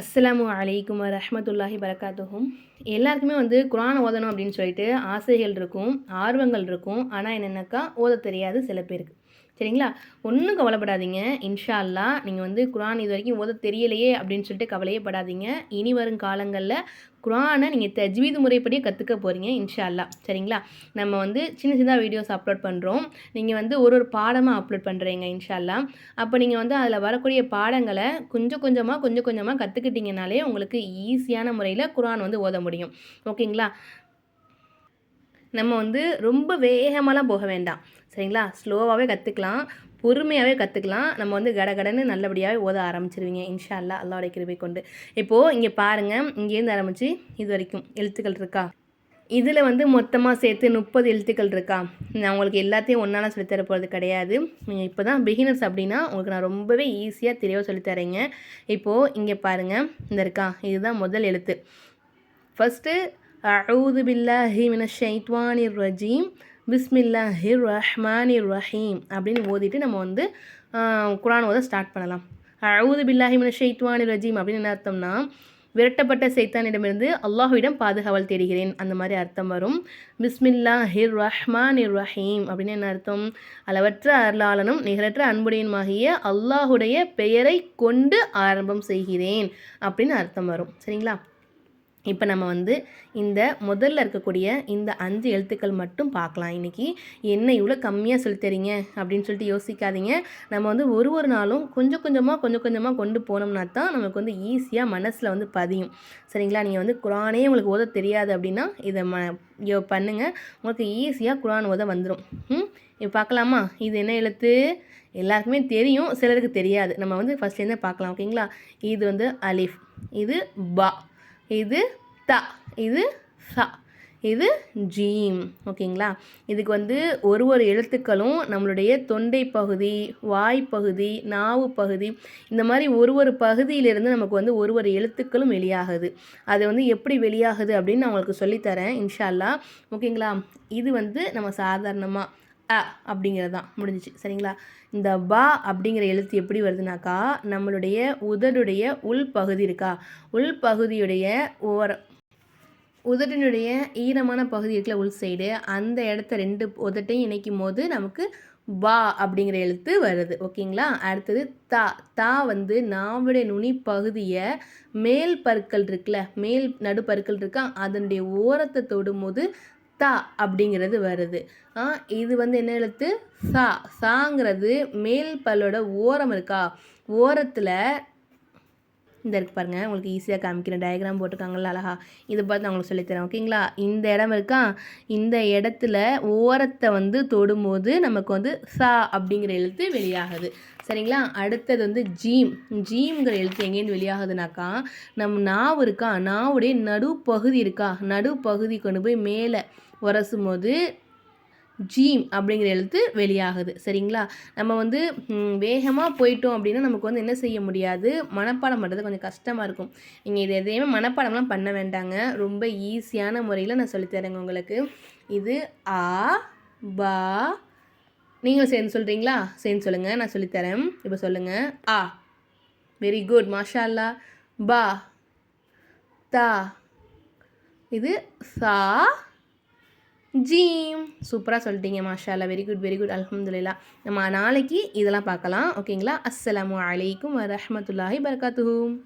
அஸ்ஸலாமு அலைக்கும் ரஹமத்துல்லாஹி வரகாத்துஹும் எல்லாருக்குமே வந்து குரான் ஓதணும் அப்படின்னு சொல்லிட்டு ஆசைகள் இருக்கும் ஆர்வங்கள் இருக்கும். ஆனால் என்னென்னக்கா ஓத தெரியாது சில பேருக்கு. சரிங்களா? ஒன்றும் கவலைப்படாதீங்க. இன்ஷா அல்லா நீங்கள் வந்து குரான் இது வரைக்கும் ஓத தெரியலையே அப்படின்னு சொல்லிட்டு கவலையே படாதீங்க. இனி வரும் காலங்களில் குரானை நீங்கள் தஜ்வீது முறைப்படியே கற்றுக்க போகிறீங்க இன்ஷால்லா சரிங்களா? நம்ம வந்து சின்ன சின்னதாக வீடியோஸ் அப்லோட் பண்ணுறோம் நீங்கள் வந்து ஒரு ஒரு பாடமாக அப்லோட் பண்ணுறீங்க இன்ஷால்லா அப்போ நீங்கள் வந்து அதில் வரக்கூடிய பாடங்களை கொஞ்சம் கொஞ்சமாக கொஞ்சம் கொஞ்சமாக கற்றுக்கிட்டிங்கனாலே உங்களுக்கு ஈஸியான முறையில் குரான் வந்து ஓத முடியும். ஓகேங்களா? நம்ம வந்து ரொம்ப வேகமாலாம் போக வேண்டாம். சரிங்களா? ஸ்லோவாகவே கற்றுக்கலாம் பொறுமையாகவே கற்றுக்கலாம் நம்ம வந்து கடகடன்னு நல்லபடியாகவே ஓத ஆரம்பிச்சிருவீங்க. இன்ஷா அல்லா அல்லாவோடைய கிருபை கொண்டு. இப்போது இங்கே பாருங்கள் இங்கேருந்து ஆரம்பித்து இது வரைக்கும். எழுத்துக்கள் இருக்கா? இதில் வந்து மொத்தமாக சேர்த்து முப்பது எழுத்துக்கள் இருக்கா? நான் உங்களுக்கு எல்லாத்தையும் ஒன்றாலாம் சொல்லித்தர போகிறது கிடையாது. நீங்கள் இப்போ தான் பிகினர்ஸ் அப்படின்னா உங்களுக்கு நான் ரொம்பவே ஈஸியாக தெளிவாக சொல்லித்தரேங்க இப்போது இங்கே பாருங்கள் இந்த இருக்கா? இதுதான் முதல் எழுத்து. ஃபஸ்ட்டு அவுது பில்லாஹி மின ஷைத்வானிர் ரஜீம் பிஸ்மில்லாஹிர் ரஹ்மானிர் ரஹீம் அப்படின்னு ஓதிட்டு நம்ம வந்து குரான் ஓத ஸ்டார்ட் பண்ணலாம். அவுது பில்லாஹி மின ஷைத்வானிர் ரஜீம் அப்படின்னு என்ன அர்த்தம்னா விரட்டப்பட்ட சைத்தானிடமிருந்து அல்லாஹுவிடம் பாதுகாவல் தேடுகிறேன். அந்த மாதிரி அர்த்தம் வரும். பிஸ்மில்லா ஹிர் ரஹ்மான் இர் ரஹீம் அப்படின்னு என்ன அர்த்தம்? அளவற்ற அருளாளனும் நிகரற்ற அன்புடையனுமாகிய அல்லாஹுடைய பெயரை கொண்டு ஆரம்பம் செய்கிறேன் அப்படின்னு அர்த்தம் வரும். சரிங்களா? இப்போ நம்ம வந்து இந்த முதல்ல இருக்கக்கூடிய இந்த அஞ்சு எழுத்துக்கள் மட்டும் பார்க்கலாம். இன்றைக்கி என்ன இவ்வளோ கம்மியாக சொல்லித்தரீங்க அப்படின்னு சொல்லிட்டு யோசிக்காதீங்க. நம்ம வந்து ஒரு ஒரு நாளும் கொஞ்சம் கொஞ்சமாக கொஞ்சம் கொஞ்சமாக கொண்டு போனோம்னா தான் நமக்கு வந்து ஈஸியாக மனசில் வந்து பதியும். சரிங்களா? நீங்கள் வந்து குரானே உங்களுக்கு ஓத தெரியாது அப்படின்னா இதை ம யோ பண்ணுங்கள் உங்களுக்கு ஈஸியாக குரான் ஓத வந்துடும் ம்? இப்போ பார்க்கலாமா? இது என்ன எழுத்து? எல்லாருக்குமே தெரியும் சிலருக்கு தெரியாது. நம்ம வந்து ஃபஸ்ட்லேருந்தே பார்க்கலாம் ஓகேங்களா? இது வந்து அலிஃப். இது பா. இது த இது ச இது ஜீம். ஓகேங்களா? இதுக்கு வந்து ஒரு ஒரு எழுத்துக்களும் நம்மளுடைய தொண்டை பகுதி வாய்ப்பகுதி நாவு பகுதி இந்த மாதிரி ஒரு ஒரு பகுதியிலிருந்து நமக்கு வந்து ஒரு ஒரு எழுத்துக்களும் வெளியாகுது. அது வந்து எப்படி வெளியாகுது அப்படின்னு நான் உங்களுக்கு சொல்லித்தரேன் இன்ஷால்லா. ஓகேங்களா? இது வந்து நம்ம சாதாரணமாக அ அப்படிங்கிறது தான் முடிஞ்சிச்சு. சரிங்களா? இந்த பா அப்படிங்கிற எழுத்து எப்படி வருதுனாக்கா நம்மளுடைய உதடுடைய உள்பகுதி இருக்கா? உள்பகுதியுடைய ஓர உதட்டினுடைய ஈரமான பகுதி இருக்குல்ல உள் சைடு அந்த இடத்த ரெண்டு உதட்டையும் இணைக்கும் போது நமக்கு பா அப்படிங்கிற எழுத்து வருது. ஓகேங்களா? அடுத்தது தா தா வந்து நாவுடைய நுனி பகுதியை மேல் பற்கள் இருக்குல்ல மேல் நடுப்பற்கள் இருக்கா? அதனுடைய ஓரத்தை தொடும்போது தா அப்படிங்கிறது வருது. இது வந்து என்ன எழுத்து? சா. சாங்கிறது மேல் பல்லோட ஓரம் இருக்கா? ஓரத்தில் இந்த இருக்கு பாருங்கள் உங்களுக்கு ஈஸியாக காமிக்கிறேன். டயக்ராம் போட்டிருக்காங்களா அழகா. இதை பார்த்து நான் உங்களுக்கு சொல்லித்தரேன். ஓகேங்களா இந்த இடம் இருக்கா? இந்த இடத்துல ஓரத்தை வந்து தொடும்போது நமக்கு வந்து சா அப்படிங்கிற எழுத்து வெளியாகுது. சரிங்களா? அடுத்தது வந்து ஜீம். ஜீம்ங்கிற எழுத்து எங்கேருந்து வெளியாகுதுனாக்கா நம் நாவு இருக்கா? நாவுடைய நடுப்பகுதி இருக்கா? நடுப்பகுதி கொண்டு போய் மேலே உரசும் போது ஜீம் அப்படிங்கிற எழுத்து வெளியாகுது. சரிங்களா? நம்ம வந்து வேகமாக போயிட்டோம் அப்படின்னா நமக்கு வந்து என்ன செய்ய முடியாது? மனப்பாடம் பண்ணுறது கொஞ்சம் கஷ்டமாக இருக்கும். நீங்கள் இது எதையுமே மனப்பாடம்லாம் பண்ண வேண்டாங்க. ரொம்ப ஈஸியான முறையில் நான் சொல்லித்தரேங்க உங்களுக்கு. இது ஆ பா நீங்களும் சேர்ந்து சொல்கிறீங்களா சேர்ந்து சொல்லுங்கள் நான் சொல்லித்தரேன் இப்போ சொல்லுங்கள் ஆ. வெரி குட் மாஷா அல்லா பா தா. இது சா ஜீம். சூப்பராக சொல்லிட்டீங்க மாஷால வெரி குட் வெரி குட் அலமதுல்லா நம்ம நாளைக்கு இதெல்லாம் பார்க்கலாம். ஓகேங்களா அஸ்லாம் வலைக்கம் வரமத்துல்லாஹி பர்காத்துஹூம்